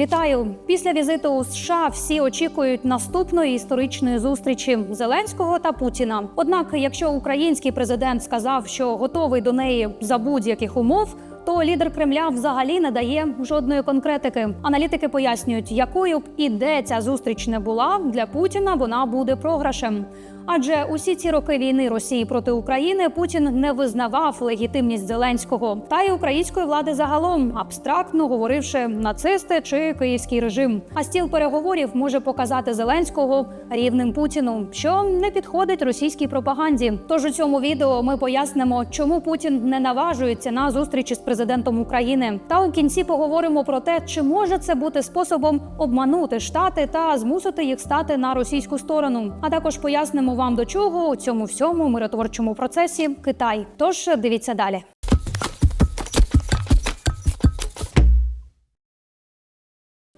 Вітаю! Після візиту у США всі очікують наступної історичної зустрічі Зеленського та Путіна. Однак, якщо український президент сказав, що готовий до неї за будь-яких умов. То лідер Кремля взагалі не дає жодної конкретики. Аналітики пояснюють, якою б і де ця зустріч не була для Путіна, вона буде програшем. Адже усі ці роки війни Росії проти України Путін не визнавав легітимність Зеленського та й української влади загалом, абстрактно говоривши нацисти чи київський режим. А стіл переговорів може показати Зеленського рівним Путіну, що не підходить російській пропаганді. Тож у цьому відео ми пояснимо, чому Путін не наважується на зустрічі з президентом України. Та у кінці поговоримо про те, чи може це бути способом обманути штати та змусити їх стати на російську сторону. А також пояснимо вам до чого у цьому всьому миротворчому процесі Китай. Тож дивіться далі.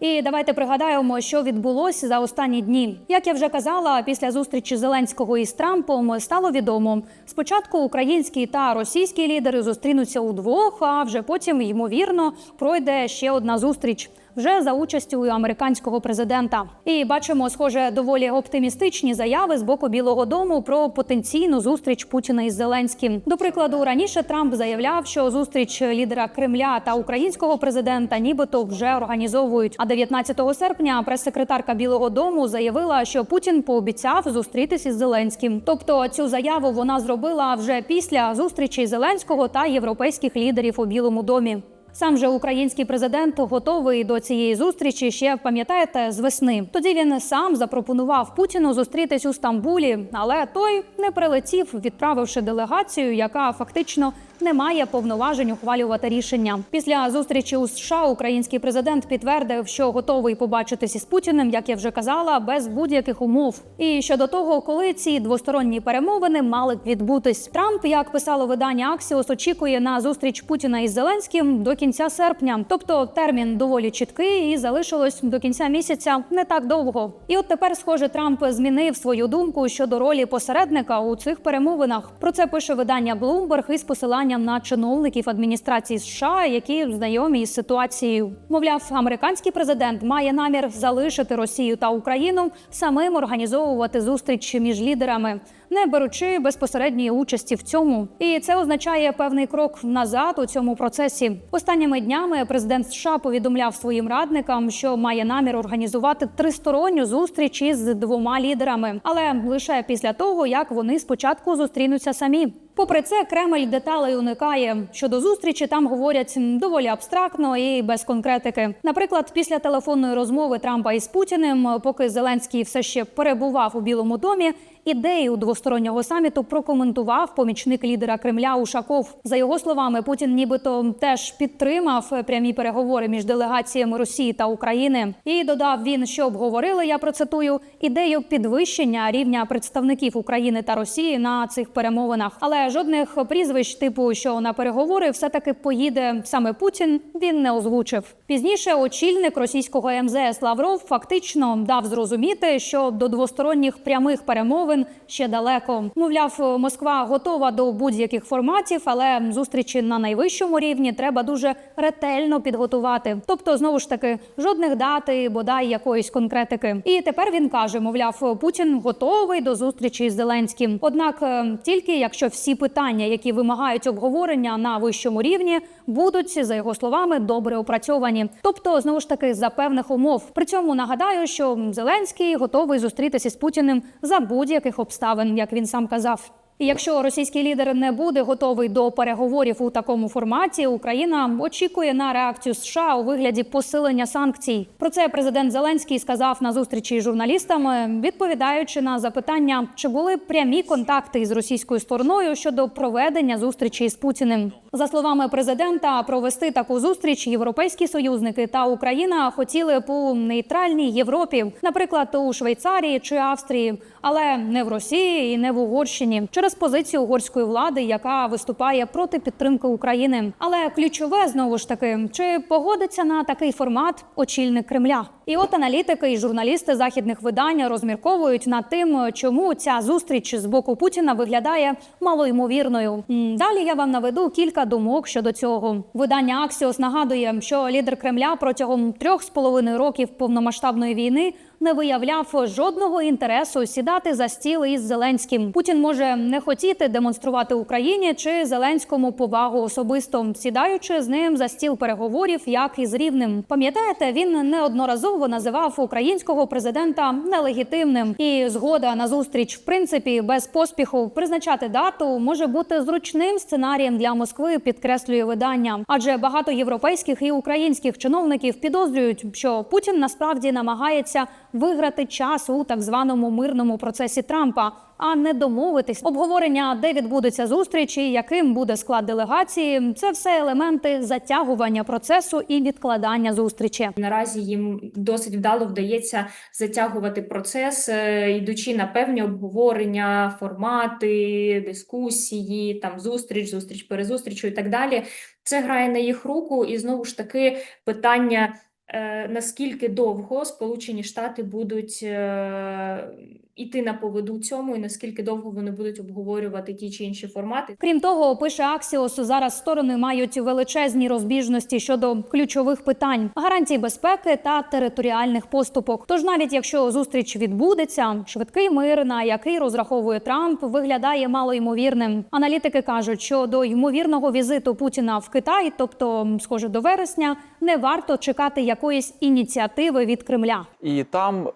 І давайте пригадаємо, що відбулося за останні дні. Як я вже казала, після зустрічі Зеленського із Трампом стало відомо. Спочатку українські та російські лідери зустрінуться удвох, а вже потім, ймовірно, пройде ще одна зустріч. Вже за участю американського президента, і бачимо, схоже, доволі оптимістичні заяви з боку Білого Дому про потенційну зустріч Путіна із Зеленським. До прикладу, раніше Трамп заявляв, що зустріч лідера Кремля та українського президента, нібито вже організовують. А 19 серпня прес-секретарка Білого Дому заявила, що Путін пообіцяв зустрітися із Зеленським. Тобто цю заяву вона зробила вже після зустрічі Зеленського та європейських лідерів у Білому домі. Сам же український президент готовий до цієї зустрічі ще пам'ятаєте з весни. Тоді він сам запропонував Путіну зустрітись у Стамбулі, але той не прилетів, відправивши делегацію, яка фактично не має повноважень ухвалювати рішення. Після зустрічі у США український президент підтвердив, що готовий побачитись із Путіним, як я вже казала, без будь-яких умов. І щодо того, коли ці двосторонні перемовини мали відбутись, Трамп, як писало видання Аксіос, очікує на зустріч Путіна із Зеленським до кінця серпня. Тобто термін доволі чіткий і залишилось до кінця місяця не так довго. І от тепер, схоже, Трамп змінив свою думку щодо ролі посередника у цих перемовинах. Про це пише видання Bloomberg із посиланням на чиновників адміністрації США, які знайомі із ситуацією. Мовляв, американський президент має намір залишити Росію та Україну самим організовувати зустріч між лідерами, не беручи безпосередньої участі в цьому. І це означає певний крок назад у цьому процесі. Останніми днями президент США повідомляв своїм радникам, що має намір організувати тристоронню зустріч із двома лідерами, але лише після того, як вони спочатку зустрінуться самі. Попри це, Кремль деталей уникає. Щодо зустрічі там говорять доволі абстрактно і без конкретики. Наприклад, після телефонної розмови Трампа із Путіним, поки Зеленський все ще перебував у Білому домі. Ідею двостороннього саміту прокоментував помічник лідера Кремля Ушаков. За його словами, Путін нібито теж підтримав прямі переговори між делегаціями Росії та України. І додав він, що обговорили. Я процитую ідею підвищення рівня представників України та Росії на цих перемовинах. Але жодних прізвищ, типу що на переговори все таки поїде саме Путін. Він не озвучив. Пізніше очільник російського МЗС Лавров фактично дав зрозуміти, що до двосторонніх прямих перемовин ще далеко. Мовляв, Москва готова до будь-яких форматів, але зустрічі на найвищому рівні треба дуже ретельно підготувати. Тобто, знову ж таки, жодних дат і бодай якоїсь конкретики. І тепер він каже: мовляв, Путін готовий до зустрічі з Зеленським. Однак е, тільки якщо всі питання, які вимагають обговорення на вищому рівні, будуть за його словами добре опрацьовані. Тобто, знову ж таки, за певних умов. При цьому нагадаю, що Зеленський готовий зустрітися з Путіним за будь-яких обставин, як він сам казав. І якщо російський лідер не буде готовий до переговорів у такому форматі, Україна очікує на реакцію США у вигляді посилення санкцій. Про це президент Зеленський сказав на зустрічі з журналістами, відповідаючи на запитання, чи були прямі контакти із російською стороною щодо проведення зустрічі з Путіним. За словами президента, провести таку зустріч європейські союзники та Україна хотіли у нейтральній Європі, наприклад, у Швейцарії чи Австрії, але не в Росії і не в Угорщині через позицію угорської влади, яка виступає проти підтримки України. Але ключове знову ж таки, чи погодиться на такий формат очільник Кремля? І от аналітики і журналісти західних видань розмірковують над тим, чому ця зустріч з боку Путіна виглядає малоймовірною. Далі я вам наведу кілька думок щодо цього. Видання Axios нагадує, що лідер Кремля протягом трьох з половиною років повномасштабної війни не виявляв жодного інтересу сідати за стіл із Зеленським. Путін може не хотіти демонструвати Україні чи Зеленському повагу особисто, сідаючи з ним за стіл переговорів, як із рівним. Пам'ятаєте, він неодноразово називав українського президента нелегітимним. І згода на зустріч, в принципі, без поспіху призначати дату може бути зручним сценарієм для Москви, підкреслює видання. Адже багато європейських і українських чиновників підозрюють, що Путін насправді намагається виграти час у так званому мирному процесі Трампа, а не домовитись. Обговорення, де відбудеться зустріч і яким буде склад делегації. Це все елементи затягування процесу і відкладання зустрічі. Наразі їм досить вдало вдається затягувати процес, е, йдучи на певні обговорення, формати, дискусії, там зустріч, зустріч, перезустрічу і так далі. Це грає на їх руку, і знову ж таки питання. Е, Наскільки довго Сполучені Штати будуть е, іти на поводу цьому, і наскільки довго вони будуть обговорювати ті чи інші формати? Крім того, пише Аксіос, зараз сторони мають величезні розбіжності щодо ключових питань гарантій безпеки та територіальних поступок. Тож, навіть якщо зустріч відбудеться, швидкий мир, на який розраховує Трамп, виглядає малоймовірним. Аналітики кажуть, що до ймовірного візиту Путіна в Китай, тобто, схоже, до вересня, не варто чекати якоїсь ініціативи від Кремля. І там е,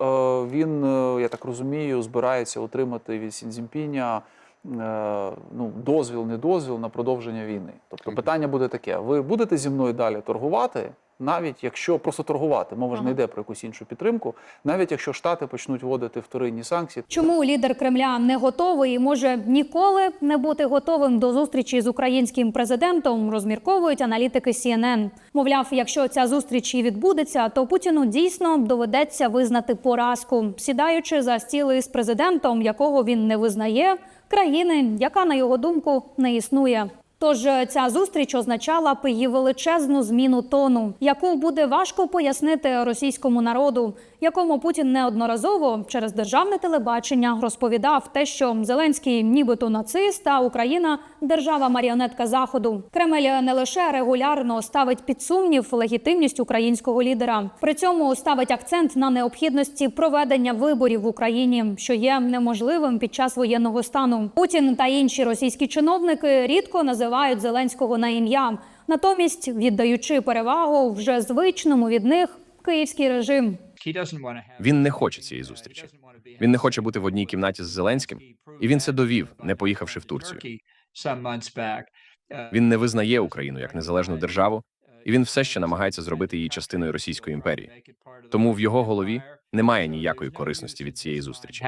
він, е, я так розумію, збирається отримати від Сінзімпіня е, ну, дозвіл, не дозвіл на продовження війни. Тобто питання буде таке: ви будете зі мною далі торгувати, навіть якщо просто торгувати, мова ж не йде про якусь іншу підтримку, навіть якщо Штати почнуть вводити вторинні санкції. Чому лідер Кремля не готовий і може ніколи не бути готовим до зустрічі з українським президентом, розмірковують аналітики CNN. Мовляв, якщо ця зустріч і відбудеться, то Путіну дійсно доведеться визнати поразку, сідаючи за стіл із президентом, якого він не визнає, країни, яка на його думку не існує. Тож е, ця зустріч означала б її величезну зміну тону, яку буде важко пояснити російському народу, якому Путін неодноразово через державне телебачення розповідав те, що Зеленський нібито нацист, а Україна держава маріонетка заходу. Кремль не лише регулярно ставить під сумнів легітимність українського лідера, при цьому ставить акцент на необхідності проведення виборів в Україні, що є неможливим під час воєнного стану. Путін та інші російські чиновники рідко називають Зеленського на ім'я, натомість віддаючи перевагу вже звичному від них київський режим. Він не хоче цієї зустрічі. Він не хоче бути в одній кімнаті з Зеленським, і він це довів, не поїхавши в Турцію. Він не визнає Україну як незалежну державу, і він все ще намагається зробити її частиною Російської імперії. Тому в його голові немає ніякої корисності від цієї зустрічі.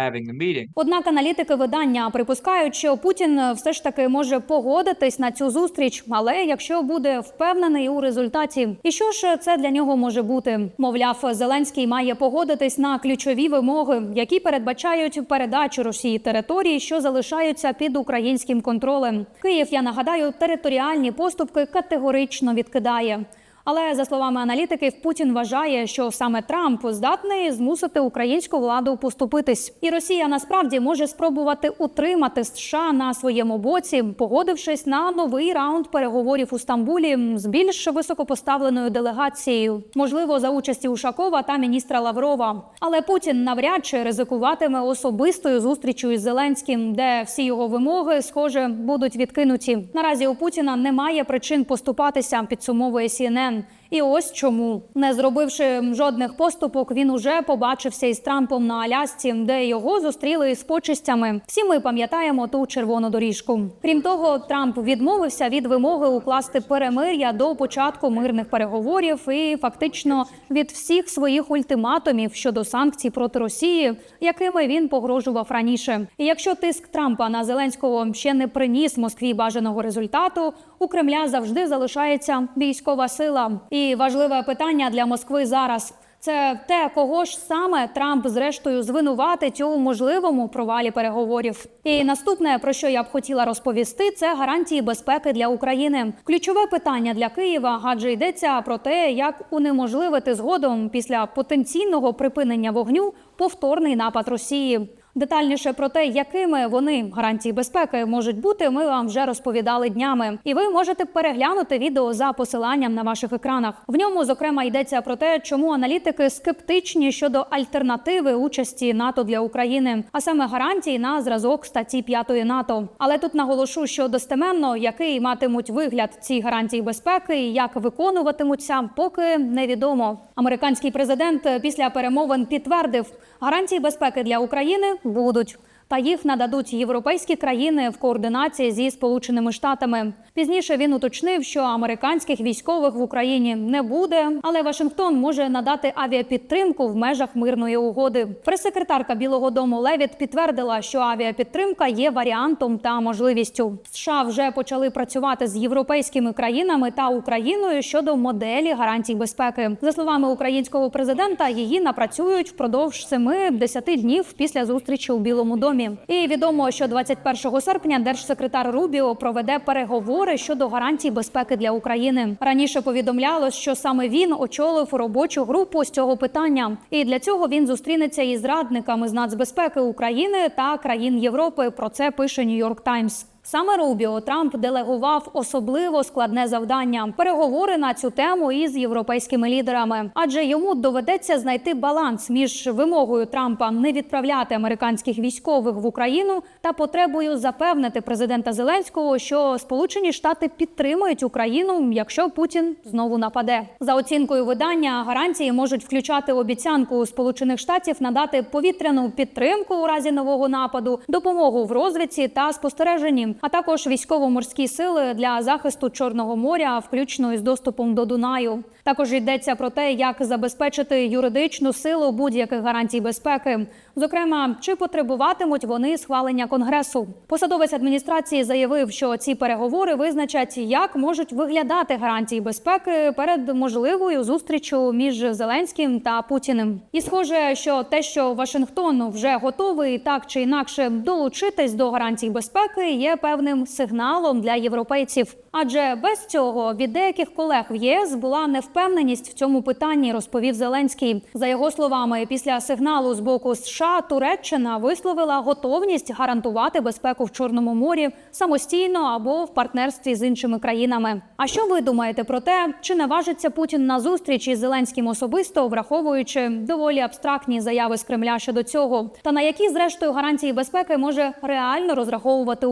Однак аналітики видання припускають, що Путін все ж таки може погодитись на цю зустріч, але якщо буде впевнений у результаті, і що ж це для нього може бути? Мовляв, Зеленський має погодитись на ключові вимоги, які передбачають передачу Росії території, що залишаються під українським контролем. Київ, я нагадаю, територіальні поступки категорично відкидає. Але за словами аналітиків, Путін вважає, що саме Трамп здатний змусити українську владу поступитись, і Росія насправді може спробувати утримати США на своєму боці, погодившись на новий раунд переговорів у Стамбулі з більш високопоставленою делегацією, можливо, за участі Ушакова та міністра Лаврова. Але Путін навряд чи ризикуватиме особистою зустрічю із Зеленським, де всі його вимоги, схоже, будуть відкинуті. Наразі у Путіна немає причин поступатися, підсумовує CNN. lang І ось чому, не зробивши жодних поступок, він уже побачився із Трампом на Алясці, де його зустріли з почистями. Всі ми пам'ятаємо ту червону доріжку. Крім того, Трамп відмовився від вимоги укласти перемир'я до початку мирних переговорів і фактично від всіх своїх ультиматумів щодо санкцій проти Росії, якими він погрожував раніше. І якщо тиск Трампа на Зеленського ще не приніс Москві бажаного результату, у Кремля завжди залишається військова сила. І важливе питання для Москви зараз. Це те, кого ж саме Трамп зрештою звинуватить у можливому провалі переговорів. І наступне, про що я б хотіла розповісти, це гарантії безпеки для України. Ключове питання для Києва, адже йдеться про те, як унеможливити згодом після потенційного припинення вогню повторний напад Росії. Детальніше про те, якими вони гарантії безпеки можуть бути, ми вам вже розповідали днями. І ви можете переглянути відео за посиланням на ваших екранах. В ньому зокрема йдеться про те, чому аналітики скептичні щодо альтернативи участі НАТО для України, а саме гарантії на зразок статті 5 НАТО. Але тут наголошу, що достеменно який матимуть вигляд ці гарантії безпеки і як виконуватимуться, поки невідомо. Американський президент після перемовин підтвердив, гарантії безпеки для України будуть. Та їх нададуть європейські країни в координації зі сполученими штатами. Пізніше він уточнив, що американських військових в Україні не буде, але Вашингтон може надати авіапідтримку в межах мирної угоди. Прес-секретарка Білого Дому Левіт підтвердила, що авіапідтримка є варіантом та можливістю. США вже почали працювати з європейськими країнами та Україною щодо моделі гарантій безпеки. За словами українського президента, її напрацюють впродовж 7-10 днів після зустрічі у Білому домі. І відомо, що 21 серпня держсекретар Рубіо проведе переговори щодо гарантій безпеки для України. Раніше повідомлялось, що саме він очолив робочу групу з цього питання, і для цього він зустрінеться із радниками з нацбезпеки України та країн Європи. Про це пише Нью-Йорк Таймс. Саме Рубіо Трамп делегував особливо складне завдання переговори на цю тему із європейськими лідерами, адже йому доведеться знайти баланс між вимогою Трампа не відправляти американських військових в Україну та потребою запевнити президента Зеленського, що Сполучені Штати підтримують Україну, якщо Путін знову нападе. За оцінкою видання гарантії можуть включати обіцянку Сполучених Штатів надати повітряну підтримку у разі нового нападу, допомогу в розвідці та спостереженні а також військово-морські сили для захисту Чорного моря, включно із доступом до Дунаю. Також йдеться про те, як забезпечити юридичну силу будь-яких гарантій безпеки. Зокрема, чи потребуватимуть вони схвалення конгресу. Посадовець адміністрації заявив, що ці переговори визначать, як можуть виглядати гарантії безпеки перед можливою зустрічю між Зеленським та Путіним. І схоже, що те, що Вашингтон вже готовий так чи інакше долучитись до гарантій безпеки, є певним сигналом для європейців. Адже без цього від деяких колег в ЄС була невпевненість в цьому питанні, розповів Зеленський. За його словами, після сигналу з боку США Туреччина висловила готовність гарантувати безпеку в Чорному морі самостійно або в партнерстві з іншими країнами. А що ви думаєте про те, чи наважиться Путін на зустріч із Зеленським особисто, враховуючи доволі абстрактні заяви з Кремля щодо цього? Та на які зрештою гарантії безпеки може реально розраховувати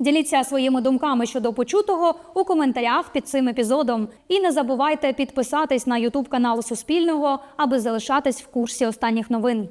Діліться своїми думками щодо почутого у коментарях під цим епізодом. І не забувайте підписатись на Ютуб канал Суспільного, аби залишатись в курсі останніх новин.